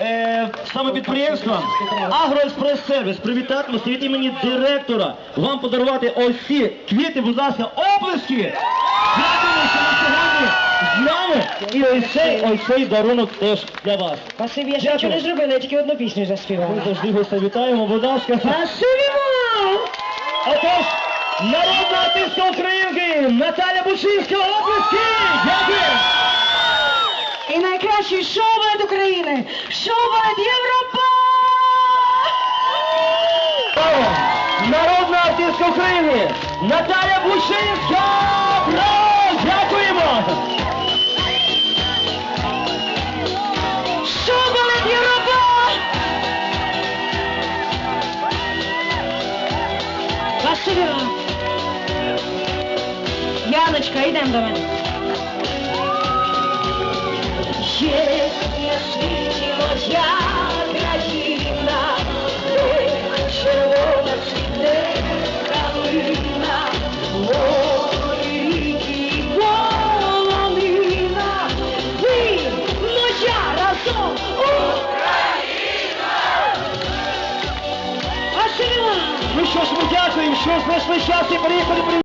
е, саме підприємства Агроекспрес-сервіс привітати вас від імені директора. Вам подарувати ось ці квіти, будь ласка, оплески! Дякуємо, що ви сьогодні з нами. І ось цей, ось цей дарунок теж для вас. Спасибі, я ще нічого не зробила, я тільки одну пісню Ми завжди гостя вітаємо, будь ласка. Спасибі вам! Отож, народна артистка України Наталя Бучинська, оплески! Дякую! І найкращий шоу України! Шоу Європа! Браво! Народна артистка України Наталя Бучинська! Браво! Дякуємо! Європа! Спасибі вам! Яночка, йдемо до мене. Ну що ж, ми дякуємо, що знайшли час і приїхали.